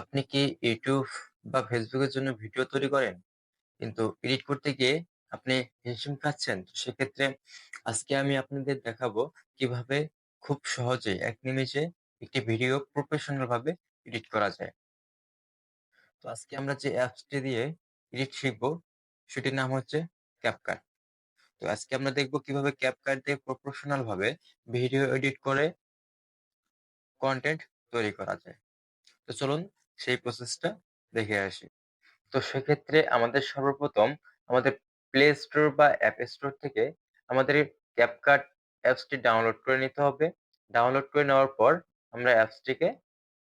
আপনি কি ইউটিউব বা এর জন্য ভিডিও তৈরি করেন? কিন্তু এডিট করতে গিয়ে আপনি হিমশিম খাচ্ছেন? তো সেক্ষেত্রে আজকে আমি আপনাদের দেখাবো কীভাবে খুব সহজে এক নিমেষে একটি ভিডিও প্রফেশনাল ভাবে এডিট করা যায়। তো আজকে আমরা যে অ্যাপসটি দিয়ে এডিট শিখব, সেটির নাম হচ্ছে CapCut। তো আজকে আমরা দেখব কীভাবে CapCut দিয়ে প্রফেশনাল ভাবে ভিডিও এডিট করে কন্টেন্ট তৈরি করা যায়। তো চলুন সেই প্রসেসটা দেখে আসি। তো সেক্ষেত্রে আমাদের সর্বপ্রথম আমাদের প্লে স্টোর বা অ্যাপ স্টোর থেকে আমাদের CapCut অ্যাপসটি ডাউনলোড করে নিতে হবে। ডাউনলোড করে নেওয়ার পর আমরা অ্যাপসটিকে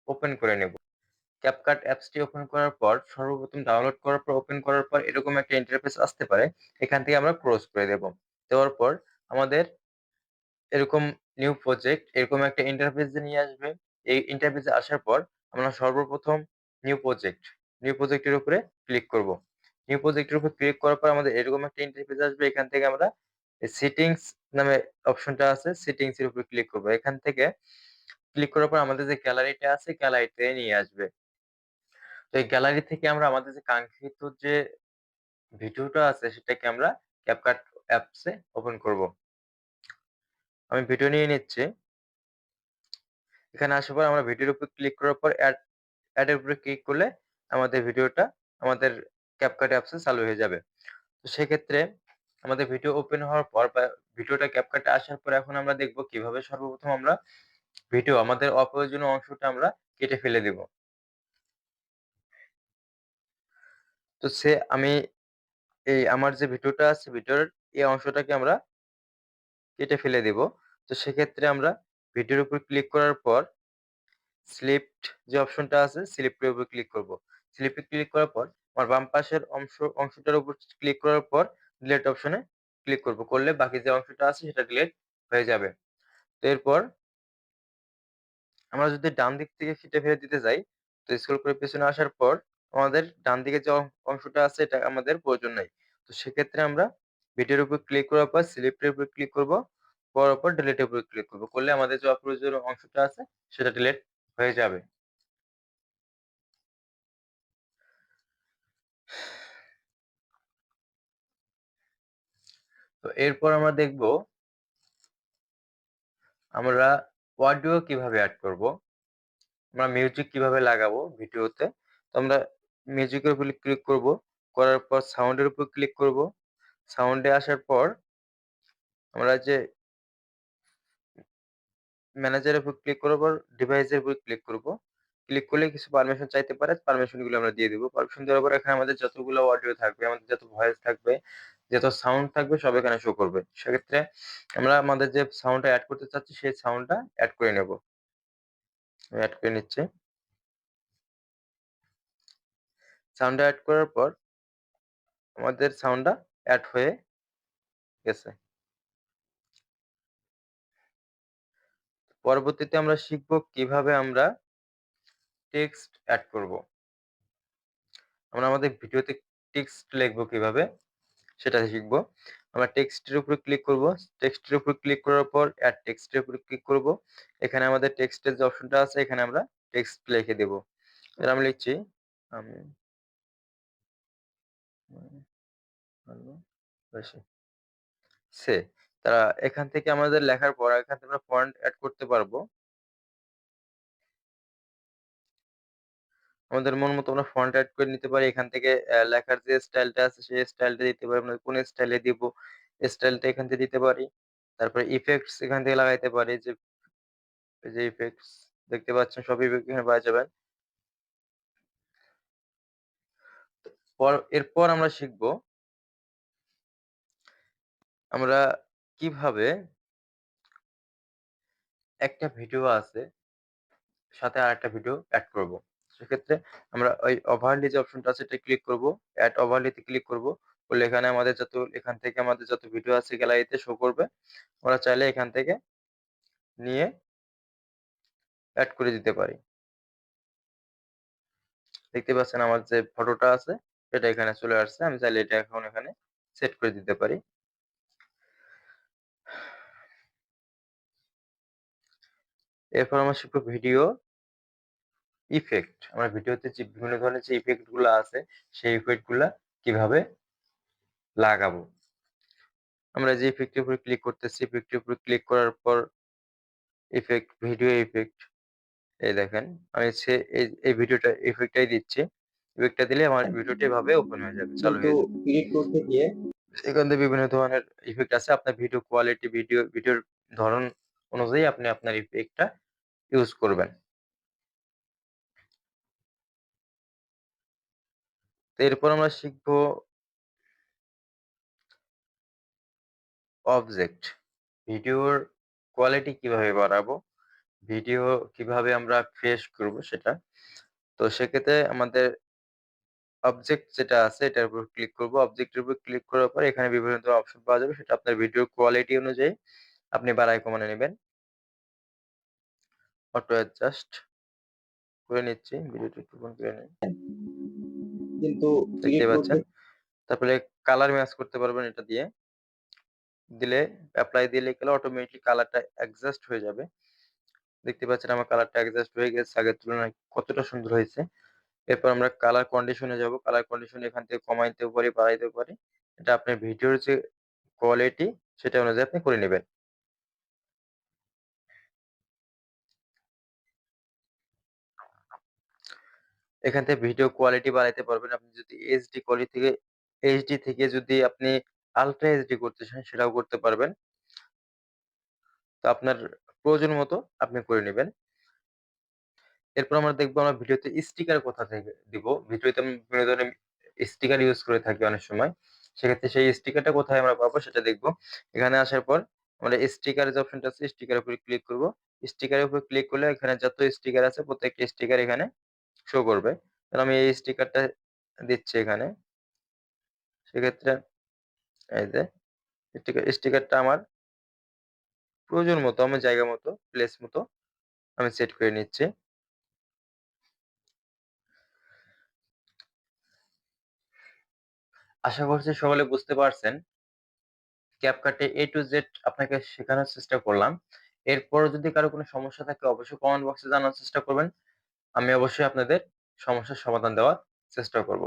ওপেন করে নেব। CapCut অ্যাপসটি ওপেন করার পর, সর্বপ্রথম ডাউনলোড করার পর ওপেন করার পর এরকম একটা ইন্টারফেস আসতে পারে। এখান থেকে আমরা ক্লোজ করে দেব। দেওয়ার পর আমাদের এরকম নিউ প্রজেক্ট এরকম একটা ইন্টারফেস নিয়ে আসবে। এই ইন্টারফেসে আসার পর আমরা সর্বপ্রথম নিউ প্রজেক্ট, নিউ প্রজেক্ট এর উপরে ক্লিক করব। নিউ প্রজেক্ট এর উপর ক্লিক করার পর আমাদের এরকম একটা ইন্টারফেস আসবে। এখান থেকে আমরা সেটিংস নামে অপশনটা আছে সেটিংস এর উপর ক্লিক করব। এখান থেকে ক্লিক করার পর আমাদের যে গ্যালারিটা আছে গ্যালারিতে নিয়ে আসবে। তো এই গ্যালারি থেকে আমরা আমাদের যে কাঙ্ক্ষিত যে ভিডিওটা আছে সেটাকে আমরা CapCut অ্যাপসে ওপেন করব। আমি ভিডিও নিয়ে নিচ্ছি। এখানে আসার পর আমরা ভিডিওর উপর ক্লিক করার পর অ্যাড অ্যাড এর উপরে ক্লিক করলে আমাদের ভিডিওটা, আমাদের CapCut অ্যাপসে চালু হয়ে যাবে। তো সেক্ষেত্রে আমাদের ভিডিও ওপেন হওয়ার পর বা ভিডিওটা এ আসার পর এখন আমরা দেখব কীভাবে সর্বপ্রথম আমরা ভিডিও, আমাদের অপ্রয়োজনীয় অংশটা আমরা কেটে ফেলে দেব। তো সে, আমি এই আমার যে ভিডিওটা আছে, ভিডিওর এই অংশটাকে আমরা কেটে ফেলে দেব। তো সেক্ষেত্রে আমরা ভিডিওর উপর ক্লিক করার পর সিলেক্ট যে অপশনটা আছে সিলেক্ট এর উপর ক্লিক করব। এ ক্লিক করার পর আমার বাম পাশের অংশ, অংশটার উপর ক্লিক করার পর ডিলিট অপশনে ক্লিক করব। করলে বাকি যে অংশটা আছে সেটা ডিলিট হয়ে যাবে। তো এরপর আমরা যদি ডান দিক থেকে কেটে ফেলে দিতে যাই, তো স্ক্রল করে পেছনে আসার পর আমাদের ডান দিকে যে অংশটা আছে এটা আমাদের প্রয়োজন নাই। তো সেক্ষেত্রে আমরা ভিডিওর উপর ক্লিক করার পর সিলেক্ট এর উপর ক্লিক করব। করার পর ডিলিট উপর ক্লিক করব করলে আমাদের যে অপ্রয়োজনীয় অংশটা আছে, সেটা ডিলিট হয়ে যাবে। তো এরপর আমরা দেখব, আমরা অডিও কীভাবে অ্যাড করব। আমরা মিউজিক কীভাবে লাগাবো ভিডিওতে। তো আমরা মিউজিকের উপর ক্লিক করব। করার পর সাউন্ড এর উপর ক্লিক করব। সাউন্ডে আসার পর আমরা যে ম্যানেজার এর উপর ক্লিক করার পর ডিভাইস এর উপর ক্লিক করব। ক্লিক করলে কিছু পারমিশন চাইতে পারে। পারমিশনগুলো আমরা দিয়ে দিব। পারমিশন দেওয়ার পর এখানে আমাদের যতগুলো অডিও থাকবে, আমাদের যত ভয়েস থাকবে, যত সাউন্ড থাকবে সব এখানে শো করবে। সেক্ষেত্রে আমরা আমাদের যে সাউন্ডটা অ্যাড করতে চাচ্ছি সেই সাউন্ডটা অ্যাড করে নেব। আমি এড করে নিচ্ছি। সাউন্ডটা অ্যাড করার পর আমাদের সাউন্ডটা অ্যাড হয়ে গেছে। পরবর্তীতে আমরা শিখব কীভাবে আমরা টেক্সট অ্যাড করব। আমরা আমাদের ভিডিওতে টেক্সট লিখব কীভাবে, সেটা শিখব। আমরা টেক্সটের উপরে ক্লিক করব। টেক্সটের উপর ক্লিক করার পর অ্যাড টেক্সটের উপরে ক্লিক করব। এখানে আমাদের টেক্সটের যে অপশনটা আছে, এখানে আমরা টেক্সট লিখে দেব। এবার আমি লিখছি, আমি সে তারা এখান থেকে আমাদের লেখার পর এখান থেকে আমরা ফন্ট অ্যাড করতে পারব। আমাদের মন মতো আমরা ফন্ট এড করে নিতে পারি। এখান থেকে লেখার যে স্টাইলটা আছে, সেই স্টাইলটা দিতে পারি। আমরা কোন স্টাইলে দিব স্টাইলটা এখান থেকে দিতে পারি। তারপরে ইফেক্টস এখান থেকে লাগাইতে পারি যে যে ইফেক্টস দেখতে পাচ্ছেন, সব ইফেক্ট এখানে পাওয়া যাবে। পর, এরপর আমরা শিখব আমরা কীভাবে একটা ভিডিও আছে, সাথে আরেকটা ভিডিও অ্যাড করব। সেক্ষেত্রে আমরা ওই ওভারলি যে অপশনটা আছে, এটা ক্লিক করব। এড ওভারলি তে ক্লিক করব। করলে এখানে আমাদের যত, এখান থেকে আমাদের যত ভিডিও আছে গ্যালারিতে শো করবে। আমরা চাইলে এখান থেকে নিয়ে অ্যাড করে দিতে পারি। দেখতে পাচ্ছেন আমার যে ফটোটা আছে সেটা এখানে চলে আসছে। আমি চাইলে এটা এখন এখানে সেট করে দিতে পারি। এরপর আমরা শিখব ভিডিও ইফেক্ট আমার ভিডিওতে যে বিভিন্ন ধরনের যে ইফেক্টগুলা আছে সেই ইফেক্টগুলা কীভাবে লাগাবো? আমরা যে ইফেক্টের উপর ক্লিক করতেছি ইফেক্টের উপর ক্লিক করার পর ইফেক্ট ভিডিও ইফেক্ট এই দেখেন আমি সে এই ভিডিওটা ইফেক্টটাই দিচ্ছি। ইফেক্টটা দিলে আমার ভিডিওটা এভাবে ওপেন হয়ে যাবে। চালু হয়ে যাবে। ক্রিয়েট করতে গিয়ে এখান থেকে বিভিন্ন ধরনের ইফেক্ট আছে। আপনার ভিডিও কোয়ালিটি ভিডিও ভিডিওর ধরন অনুযায়ী আপনি আপনার ইফেক্টটা ইউজ করবেন। তো এরপর আমরা শিখব অবজেক্ট ভিডিওর কোয়ালিটি কীভাবে বাড়াবো, ভিডিও কীভাবে আমরা ফ্রেশ করব সেটা। তো সেক্ষেত্রে আমাদের অবজেক্ট যেটা আছে এটার উপর ক্লিক করব। অবজেক্টের উপর ক্লিক করার পর এখানে বিভিন্ন ধরনের অপশন পাওয়া যাবে। সেটা আপনার ভিডিওর কোয়ালিটি অনুযায়ী আপনি বাড়ায় কমানো নেবেন। অটো অ্যাডজাস্ট করে নিচ্ছি ভিডিওটা একটু বন্ধ করে নিন কিন্তু দেখতে পাচ্ছেন? তারপরে কালার ম্যাচ করতে পারবেন এটা দিয়ে। দিলে অ্যাপ্লাই দিলে গেলে অটোমেটিক কালারটা অ্যাডজাস্ট হয়ে যাবে। দেখতে পাচ্ছেন আমার কালারটা অ্যাডজাস্ট হয়ে গেছে আগের তুলনায় কতটা সুন্দর হয়েছে। এরপর আমরা কালার কন্ডিশনে যাব কালার কন্ডিশন এখান থেকে কমাইতেও পারি বাড়াইতেও পারি। এটা আপনার ভিডিওর যে কোয়ালিটি সেটা অনুযায়ী আপনি করে নেবেন। এখান থেকে ভিডিও কোয়ালিটি বাড়াইতে পারবেন। আপনি যদি এইচডি কোয়ালিটি থেকে এইচডি থেকে যদি আপনি আলট্রা এইচডি করতে চান, সেটাও করতে পারবেন। তো আপনার প্রয়োজন মতো আপনি করে নেবেন। এরপর আমরা দেখব আমরা ভিডিওতে স্টিকার কোথা থেকে দিব। ভিডিওতে আমি বিভিন্ন ধরনের স্টিকার ইউজ করে থাকি অনেক সময়। সেক্ষেত্রে সেই স্টিকারটা কোথায় আমরা পাবো সেটা দেখব। এখানে আসার পর আমরা স্টিকার যে অপশনটা আছে স্টিকারের উপরে ক্লিক করব। স্টিকারের উপর ক্লিক করলে এখানে যত স্টিকার আছে, প্রত্যেকটা স্টিকার এখানে শো করবে। তাহলে আমি এই স্টিকারটা দিচ্ছি এখানে। সেক্ষেত্রে এই যে স্টিকারটা আমার প্রয়োজন মতো, আমার জায়গা মতো প্লেস মতো আমি সেট করে নিচ্ছি। আশা করছি সকলে বুঝতে পারছেন। ক্যাপকাটে এ টু জেড আপনাকে শেখানোর চেষ্টা করলাম। এরপর যদি কারও কোনো সমস্যা থাকে, অবশ্যই কমেন্ট বক্সে জানার চেষ্টা করবেন। আমি অবশ্যই আপনাদের সমস্যার সমাধান দেওয়ার চেষ্টা করব।